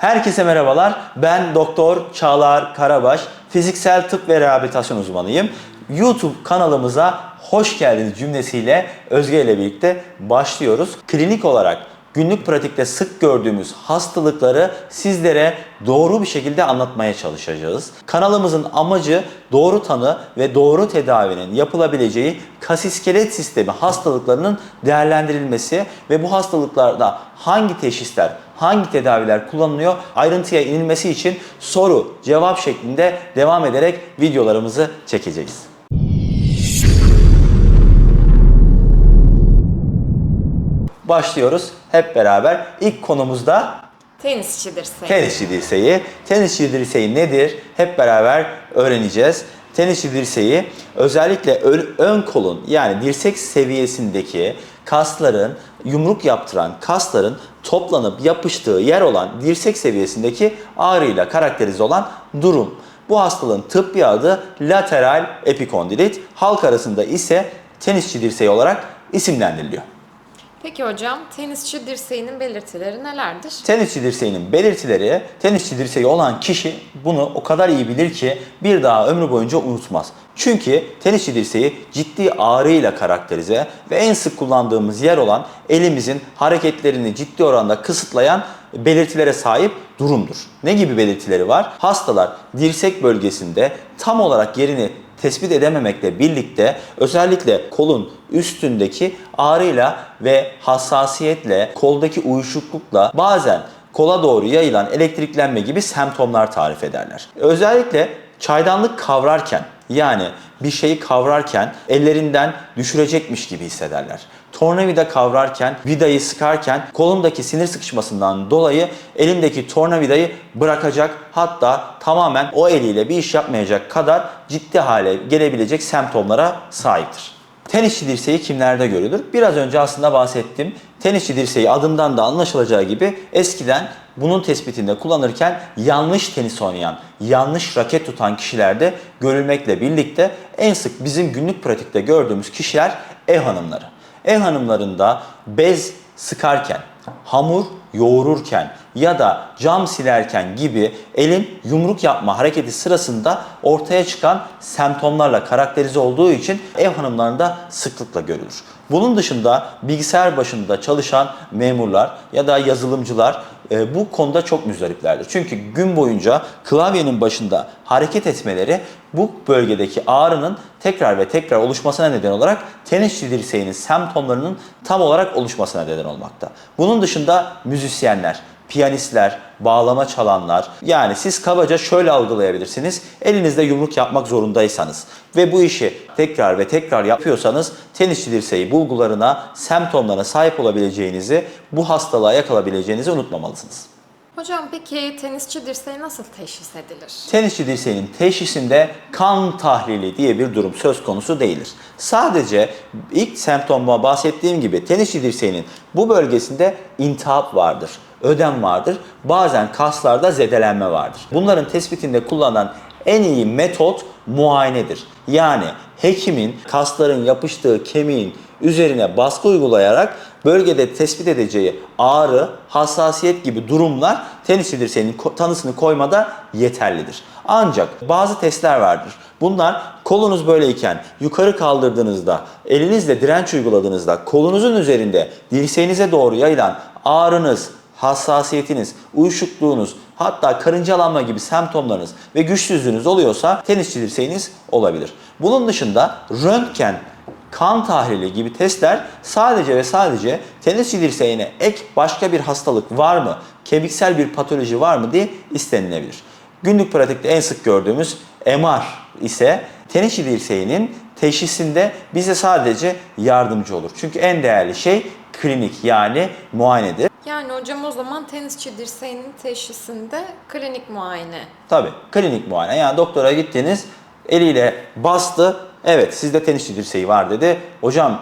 Herkese merhabalar. Ben Doktor Çağlar Karabaş. Fiziksel tıp ve rehabilitasyon uzmanıyım. YouTube kanalımıza hoş geldiniz cümlesiyle Özge ile birlikte başlıyoruz. Klinik olarak günlük pratikte sık gördüğümüz hastalıkları sizlere doğru bir şekilde anlatmaya çalışacağız. Kanalımızın amacı doğru tanı ve doğru tedavinin yapılabileceği kas iskelet sistemi hastalıklarının değerlendirilmesi ve bu hastalıklarda hangi teşhisler, hangi tedaviler kullanılıyor ayrıntıya inilmesi için soru cevap şeklinde devam ederek videolarımızı çekeceğiz. Başlıyoruz hep beraber. İlk konumuzda Tenisçi dirseği. tenisçi dirseği. Tenisçi dirseği nedir? Hep beraber öğreneceğiz. Tenisçi dirseği özellikle ön, ön kolun yani dirsek seviyesindeki kasların yumruk yaptıran kasların toplanıp yapıştığı yer olan dirsek seviyesindeki ağrıyla karakterize olan durum. Bu hastalığın tıbbi adı lateral epikondilit. Halk arasında ise tenisçi dirseği olarak isimlendiriliyor. Peki hocam tenisçi dirseğinin belirtileri nelerdir? Tenisçi dirseğinin belirtileri, tenisçi dirseği olan kişi bunu o kadar iyi bilir ki bir daha ömrü boyunca unutmaz. Çünkü tenisçi dirseği ciddi ağrıyla karakterize ve en sık kullandığımız yer olan elimizin hareketlerini ciddi oranda kısıtlayan belirtilere sahip durumdur. Ne gibi belirtileri var? Hastalar dirsek bölgesinde tam olarak yerini tespit edememekle birlikte özellikle kolun üstündeki ağrıyla ve hassasiyetle, koldaki uyuşuklukla bazen kola doğru yayılan elektriklenme gibi semptomlar tarif ederler. Özellikle çaydanlık kavrarken yani bir şeyi kavrarken ellerinden düşürecekmiş gibi hissederler. Tornavida kavrarken, vidayı sıkarken kolundaki sinir sıkışmasından dolayı elindeki tornavidayı bırakacak hatta tamamen o eliyle bir iş yapmayacak kadar ciddi hale gelebilecek semptomlara sahiptir. Tenisçi dirseği kimlerde görülür? Biraz önce aslında bahsettim. Tenisçi dirseği adından da anlaşılacağı gibi eskiden bunun tespitinde kullanırken yanlış tenis oynayan, yanlış raket tutan kişilerde görülmekle birlikte en sık bizim günlük pratikte gördüğümüz kişiler ev hanımları. Ev hanımlarında bez sıkarken, hamur yoğururken ya da cam silerken gibi elin yumruk yapma hareketi sırasında ortaya çıkan semptomlarla karakterize olduğu için ev hanımlarında sıklıkla görülür. Bunun dışında bilgisayar başında çalışan memurlar ya da yazılımcılar e, bu konuda çok müzdariplerdir. Çünkü gün boyunca klavyenin başında hareket etmeleri bu bölgedeki ağrının tekrar ve tekrar oluşmasına neden olarak tenisçi dirseğinin semptomlarının tam olarak oluşmasına neden olmakta. Bunun dışında müzisyenler, piyanistler, bağlama çalanlar yani siz kabaca şöyle algılayabilirsiniz. Elinizde yumruk yapmak zorundaysanız ve bu işi tekrar ve tekrar yapıyorsanız tenisçi dirseği bulgularına, semptomlarına sahip olabileceğinizi, bu hastalığa yakalabileceğinizi unutmamalısınız. Hocam peki tenisçi dirseği nasıl teşhis edilir? Tenisçi dirseğinin teşhisinde kan tahlili diye bir durum söz konusu değildir. Sadece ilk semptomuma bahsettiğim gibi tenisçi dirseğinin bu bölgesinde intihap vardır, ödem vardır, bazen kaslarda zedelenme vardır. Bunların tespitinde kullanılan en iyi metot muayenedir. Yani hekimin kasların yapıştığı kemiğin üzerine baskı uygulayarak bölgede tespit edeceği ağrı, hassasiyet gibi durumlar tenisçi dirseğinin tanısını koymada yeterlidir. Ancak bazı testler vardır. Bunlar kolunuz böyleyken yukarı kaldırdığınızda, elinizle direnç uyguladığınızda kolunuzun üzerinde dirseğinize doğru yayılan ağrınız, hassasiyetiniz, uyuşukluğunuz, hatta karıncalanma gibi semptomlarınız ve güçsüzlüğünüz oluyorsa tenisçi dirseğiniz olabilir. Bunun dışında röntgen kan tahlili gibi testler sadece ve sadece tenisçi dirseğine ek başka bir hastalık var mı, kemiksel bir patoloji var mı diye istenilebilir. Günlük pratikte en sık gördüğümüz MR ise tenisçi dirseğinin teşhisinde bize sadece yardımcı olur. Çünkü en değerli şey klinik yani muayenedir. Yani hocam o zaman tenisçi dirseğinin teşhisinde klinik muayene. Tabii klinik muayene yani doktora gittiniz eliyle bastı evet sizde tenisçi dirseği var dedi. Hocam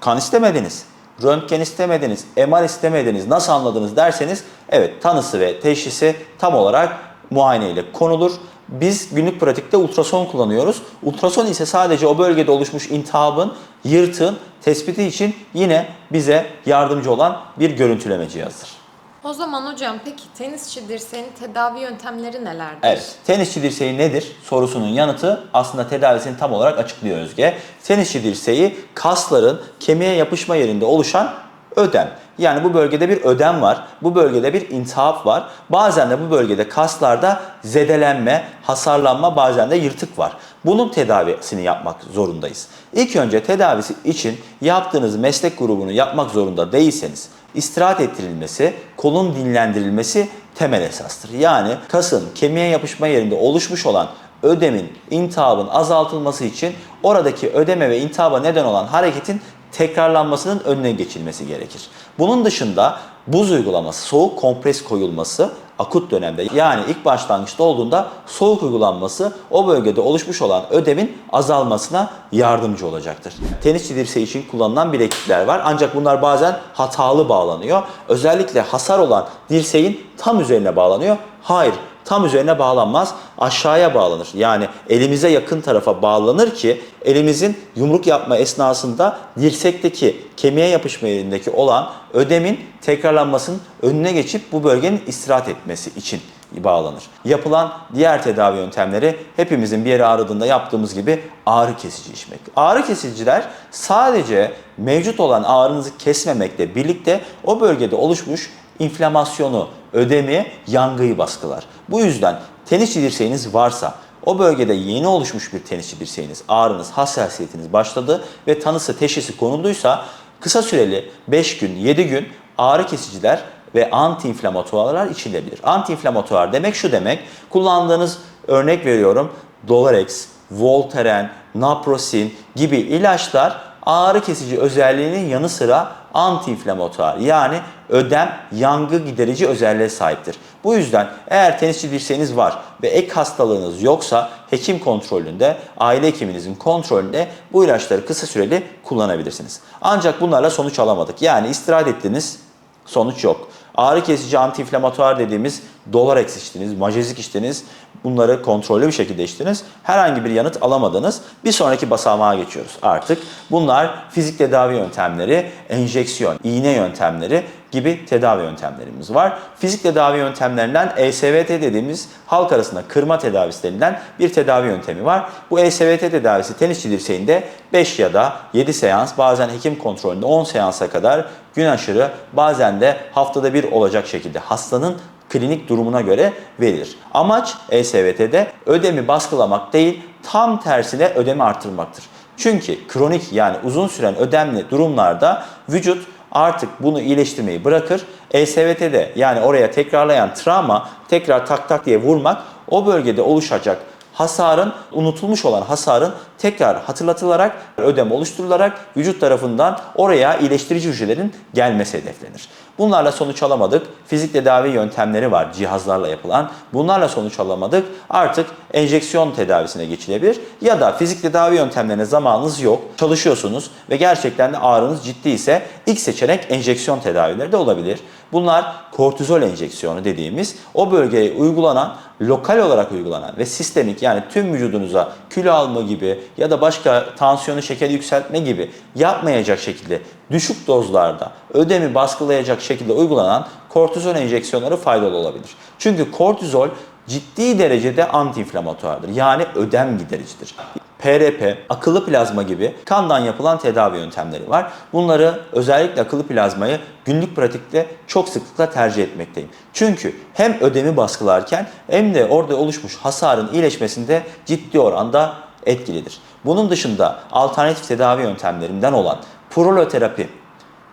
kan istemediniz, röntgen istemediniz, MR istemediniz nasıl anladınız derseniz evet tanısı ve teşhisi tam olarak muayene ile konulur. Biz günlük pratikte ultrason kullanıyoruz. Ultrason ise sadece o bölgede oluşmuş iltihabın, yırtığın tespiti için yine bize yardımcı olan bir görüntüleme cihazıdır. O zaman hocam peki tenisçi dirseğinin tedavi yöntemleri nelerdir? Evet. Tenisçi dirseği nedir sorusunun yanıtı aslında tedavisini tam olarak açıklıyor Özge. Tenisçi dirseği kasların kemiğe yapışma yerinde oluşan ödem. Yani bu bölgede bir ödem var. Bu bölgede bir intihap var. Bazen de bu bölgede kaslarda zedelenme, hasarlanma, bazen de yırtık var. Bunun tedavisini yapmak zorundayız. İlk önce tedavisi için yaptığınız meslek grubunu yapmak zorunda değilseniz istirahat ettirilmesi, kolun dinlendirilmesi temel esastır. Yani kasın kemiğe yapışma yerinde oluşmuş olan ödemin, intihabın azaltılması için oradaki ödeme ve intihaba neden olan hareketin tekrarlanmasının önüne geçilmesi gerekir. Bunun dışında buz uygulaması, soğuk kompres koyulması akut dönemde yani ilk başlangıçta olduğunda soğuk uygulanması o bölgede oluşmuş olan ödemin azalmasına yardımcı olacaktır. Tenisçi dirseği için kullanılan bileklikler var ancak bunlar bazen hatalı bağlanıyor. Özellikle hasar olan dirseğin tam üzerine bağlanıyor. Hayır, tam üzerine bağlanmaz. Aşağıya bağlanır. Yani elimize yakın tarafa bağlanır ki elimizin yumruk yapma esnasında dirsekteki kemiğe yapışma yerindeki olan ödemin tekrarlanmasının önüne geçip bu bölgenin istirahat etmesi için bağlanır. Yapılan diğer tedavi yöntemleri hepimizin bir yeri ağrıdığında yaptığımız gibi ağrı kesici içmek. Ağrı kesiciler sadece mevcut olan ağrınızı kesmemekle birlikte o bölgede oluşmuş inflamasyonu, ödemi, yangıyı baskılar. Bu yüzden tenisçi dirseğiniz varsa, o bölgede yeni oluşmuş bir tenisçi dirseğiniz, ağrınız, hassasiyetiniz başladı ve tanısı, teşhisi konulduysa kısa süreli 5 gün, 7 gün ağrı kesiciler ve antiinflamatuarlar içilebilir. Antiinflamatuar demek şu demek, kullandığınız örnek veriyorum Dolarex, Voltaren, Naproxen gibi ilaçlar ağrı kesici özelliğinin yanı sıra antiinflamatuar yani ödem yangı giderici özelliğe sahiptir. Bu yüzden eğer tenisçi dirseğiniz var ve ek hastalığınız yoksa hekim kontrolünde, aile hekiminizin kontrolünde bu ilaçları kısa süreli kullanabilirsiniz. Ancak bunlarla sonuç alamadık. Yani istirahat ettiniz, sonuç yok. Ağrı kesici antiinflamatuar dediğimiz Dolarex içtiniz, majezik içtiniz. Bunları kontrollü bir şekilde içtiniz. Herhangi bir yanıt alamadınız. Bir sonraki basamağa geçiyoruz artık. Bunlar fizik tedavi yöntemleri, enjeksiyon, iğne yöntemleri gibi tedavi yöntemlerimiz var. Fizik tedavi yöntemlerinden ESVT dediğimiz halk arasında kırma tedavisi denilen bir tedavi yöntemi var. Bu ESVT tedavisi tenisçi dirseğinde 5 ya da 7 seans bazen hekim kontrolünde 10 seansa kadar gün aşırı bazen de haftada bir olacak şekilde hastanın klinik durumuna göre verilir. Amaç ESVT'de ödemi baskılamak değil, tam tersine ödemi artırmaktır. Çünkü kronik yani uzun süren ödemli durumlarda vücut artık bunu iyileştirmeyi bırakır. ESVT'de yani oraya tekrarlayan travma tekrar tak tak diye vurmak o bölgede oluşacak hasarın unutulmuş olan hasarın tekrar hatırlatılarak ödem oluşturularak vücut tarafından oraya iyileştirici hücrelerin gelmesi hedeflenir. Bunlarla sonuç alamadık. Fizik tedavi yöntemleri var cihazlarla yapılan. Bunlarla sonuç alamadık. Artık enjeksiyon tedavisine geçilebilir. Ya da fizik tedavi yöntemlerine zamanınız yok. Çalışıyorsunuz ve gerçekten de ağrınız ciddi ise ilk seçenek enjeksiyon tedavileri de olabilir. Bunlar kortizol enjeksiyonu dediğimiz o bölgeye uygulanan, lokal olarak uygulanan ve sistemik yani tüm vücudunuza kilo alma gibi ya da başka tansiyonu şekeri yükseltme gibi yapmayacak şekilde düşük dozlarda ödemi baskılayacak şekilde uygulanan kortizol enjeksiyonları faydalı olabilir. Çünkü kortizol ciddi derecede antiinflamatuardır. Yani ödem gidericidir. PRP, akıllı plazma gibi kandan yapılan tedavi yöntemleri var. Bunları özellikle akıllı plazmayı günlük pratikte çok sıklıkla tercih etmekteyim. Çünkü hem ödemi baskılarken hem de orada oluşmuş hasarın iyileşmesinde ciddi oranda etkilidir. Bunun dışında alternatif tedavi yöntemlerinden olan proloterapi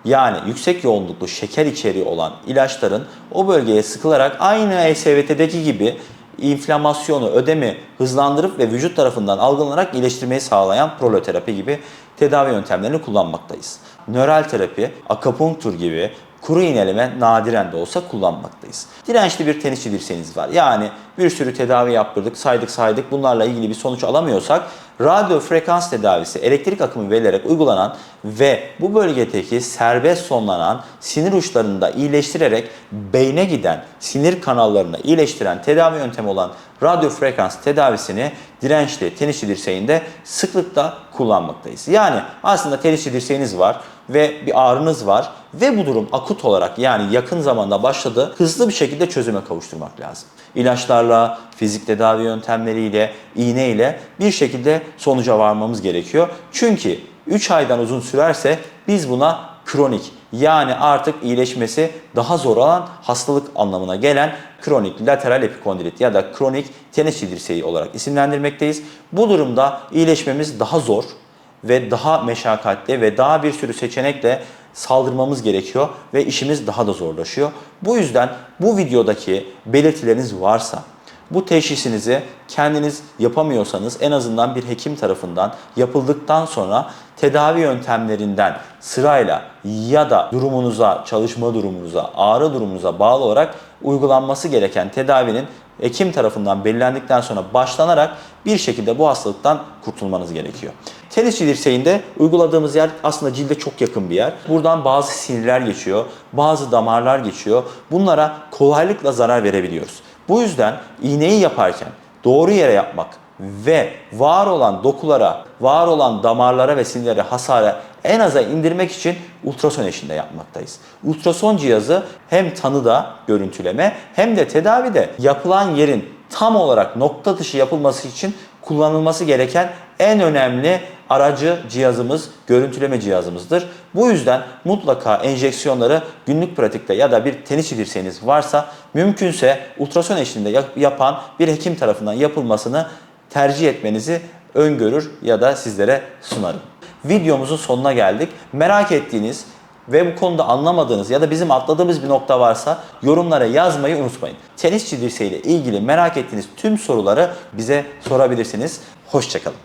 yani yüksek yoğunluklu şeker içeriği olan ilaçların o bölgeye sıkılarak aynı ESVT'deki gibi inflamasyonu, ödemi hızlandırıp ve vücut tarafından algılanarak iyileştirmeyi sağlayan proloterapi gibi tedavi yöntemlerini kullanmaktayız. Nöral terapi, akupunktur gibi kuru iğneleme nadiren de olsa kullanmaktayız. Dirençli bir tenisçi dirseğiniz var. Yani bir sürü tedavi yaptırdık, saydık saydık bunlarla ilgili bir sonuç alamıyorsak radyo frekans tedavisi elektrik akımı verilerek uygulanan ve bu bölgedeki serbest sonlanan sinir uçlarını da iyileştirerek beyne giden sinir kanallarını iyileştiren tedavi yöntemi olan radyo frekans tedavisini dirençli tenisçi dirseğinde sıklıkla kullanmaktayız. Yani aslında tenisçi dirseğiniz var. Ve bir ağrınız var ve bu durum akut olarak yani yakın zamanda başladı hızlı bir şekilde çözüme kavuşturmak lazım. İlaçlarla, fizik tedavi yöntemleriyle, iğne ile bir şekilde sonuca varmamız gerekiyor. Çünkü 3 aydan uzun sürerse biz buna kronik yani artık iyileşmesi daha zor olan hastalık anlamına gelen kronik lateral epikondrit ya da kronik tenis dirseği olarak isimlendirmekteyiz. Bu durumda iyileşmemiz daha zor ve daha meşakkatli ve daha bir sürü seçenekle saldırmamız gerekiyor ve işimiz daha da zorlaşıyor. Bu yüzden bu videodaki belirtileriniz varsa bu teşhisinizi kendiniz yapamıyorsanız en azından bir hekim tarafından yapıldıktan sonra tedavi yöntemlerinden sırayla ya da durumunuza, çalışma durumunuza, ağrı durumunuza bağlı olarak uygulanması gereken tedavinin hekim tarafından belirlendikten sonra başlanarak bir şekilde bu hastalıktan kurtulmanız gerekiyor. Tenisçi dirseğinde uyguladığımız yer aslında cilde çok yakın bir yer. Buradan bazı sinirler geçiyor, bazı damarlar geçiyor. Bunlara kolaylıkla zarar verebiliyoruz. Bu yüzden iğneyi yaparken doğru yere yapmak ve var olan dokulara, var olan damarlara ve sinirlere hasarı en aza indirmek için ultrason eşliğinde yapmaktayız. Ultrason cihazı hem tanıda görüntüleme hem de tedavide yapılan yerin tam olarak nokta atışı yapılması için kullanılması gereken en önemli aracı cihazımız, görüntüleme cihazımızdır. Bu yüzden mutlaka enjeksiyonları günlük pratikte ya da bir tenis dirseğiniz varsa mümkünse ultrason eşliğinde yap- yapan bir hekim tarafından yapılmasını tercih etmenizi öngörür ya da sizlere sunarım. Videomuzun sonuna geldik. Merak ettiğiniz ve bu konuda anlamadığınız ya da bizim atladığımız bir nokta varsa yorumlara yazmayı unutmayın. Tenisçi dirseği ile ilgili merak ettiğiniz tüm soruları bize sorabilirsiniz. Hoşçakalın.